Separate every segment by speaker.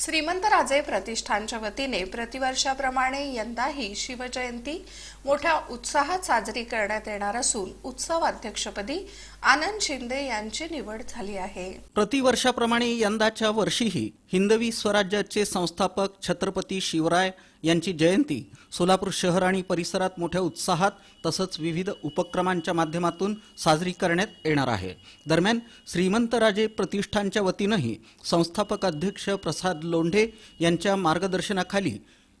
Speaker 1: श्रीमंतराजे प्रतिष्ठानच्या वतीने प्रतिवर्षाप्रमाणे यंदाही शिवजयंती मोठ्या उत्साहात साजरी करण्यात येणार असून उत्सव अध्यक्षपदी आनंद शिंदे यांची निवड झाली आहे.
Speaker 2: प्रतिवर्षाप्रमाणे यंदाच्या वर्षीही हिंदवी स्वराज्याचे संस्थापक छत्रपती शिवराय यांची जयंती सोलापूर शहर आणि परिसरात मोठ्या उत्साहात तसंच विविध उपक्रमांच्या माध्यमातून साजरी करण्यात येणार आहे. दरम्यान श्रीमंतराजे प्रतिष्ठानच्या वतीनंही संस्थापक अध्यक्ष प्रसाद लोंढे यांच्या मार्गदर्शनाखाली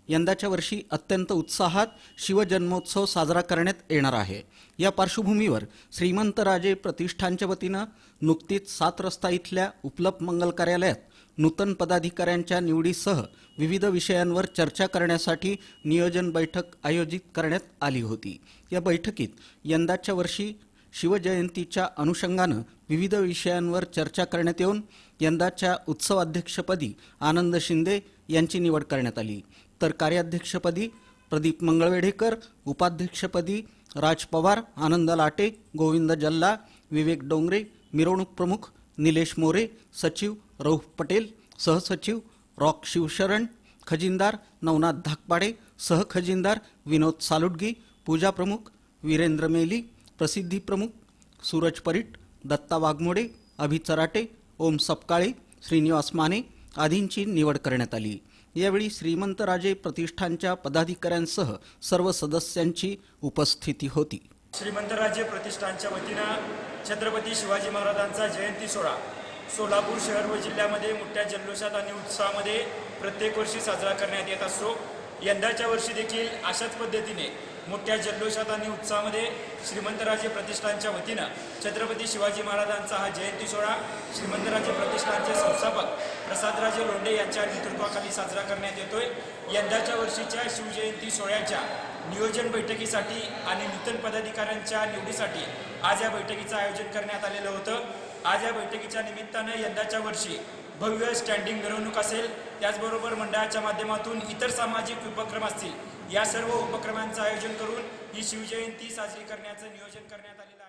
Speaker 2: यंदाच्या वर्षी अत्यंत उत्साहात शिवजन्मोत्सव साजरा करण्यात येणार आहे. या पार्श्वभूमीवर श्रीमंतराजे प्रतिष्ठानच्या वतीनं नुकतीच सात रस्ता इथल्या उपलब्ध मंगल कार्यालयात नूतन पदाधिकाऱ्यांच्या निवडीसह विविध विषयांवर चर्चा करण्यासाठी नियोजन बैठक आयोजित करण्यात आली होती. या बैठकीत यंदाच्या वर्षी शिवजयंतीच्या अनुषंगानं विविध विषयांवर चर्चा करण्यात येऊन यंदाच्या उत्सवाध्यक्षपदी आनंद शिंदे यांची निवड करण्यात आली. तर कार्याध्यक्षपदी प्रदीप मंगळवेढेकर उपाध्यक्षपदी राज पवार आनंद लाटे गोविंद जल्ला विवेक डोंगरे मिरवणूक प्रमुख निलेश मोरे सचिव रौफ पटेल सहसचिव रॉक शिवशरण खजिनदार नवनाथ धाकपाडे सहखजिनदार विनोद सालुटगी पूजा प्रमुख वीरेंद्र मेली प्रसिद्धी प्रमुख सूरज परीट दत्ता वाघमोडे अभि चराटे ओम सपकाळे श्रीनिवास माने आदींची निवड करण्यात आली. यावेळी श्रीमंतराजे प्रतिष्ठानच्या पदाधिकाऱ्यांसह सर्व सदस्यांची उपस्थिती होती.
Speaker 3: श्रीमंतराजे प्रतिष्ठानच्या वतीनं छत्रपती शिवाजी महाराजांचा जयंती सोहळा सोलापूर शहर व जिल्ह्यामध्ये मोठ्या जल्लोषात आणि उत्साहामध्ये प्रत्येक वर्षी साजरा करण्यात येत असतो. यंदाच्या वर्षी देखील अशाच पद्धतीने मोठ्या जल्लोषात आणि उत्साहामध्ये श्रीमंतराजे प्रतिष्ठानच्या वतीनं छत्रपती शिवाजी महाराजांचा हा जयंती सोहळा श्रीमंतराजे प्रतिष्ठानचे संस्थापक प्रसादराजे लोंढे यांच्या नेतृत्वाखाली साजरा करण्यात येतोय. यंदाच्या वर्षीच्या शिवजयंती सोहळ्याच्या नियोजन बैठकीसाठी आणि नूतन पदाधिकाऱ्यांच्या निवडीसाठी आज या बैठकीचं आयोजन करण्यात आलेलं होतं. आज या बैठकीच्या निमित्तानं यंदाच्या वर्षी भव्य स्टँडिंग मिरवणूक असेल त्याचबरोबर मंडळाच्या माध्यमातून इतर सामाजिक उपक्रम असतील या सर्व उपक्रमांचं आयोजन करून ही शिवजयंती साजरी करण्याचं नियोजन करण्यात आलेलं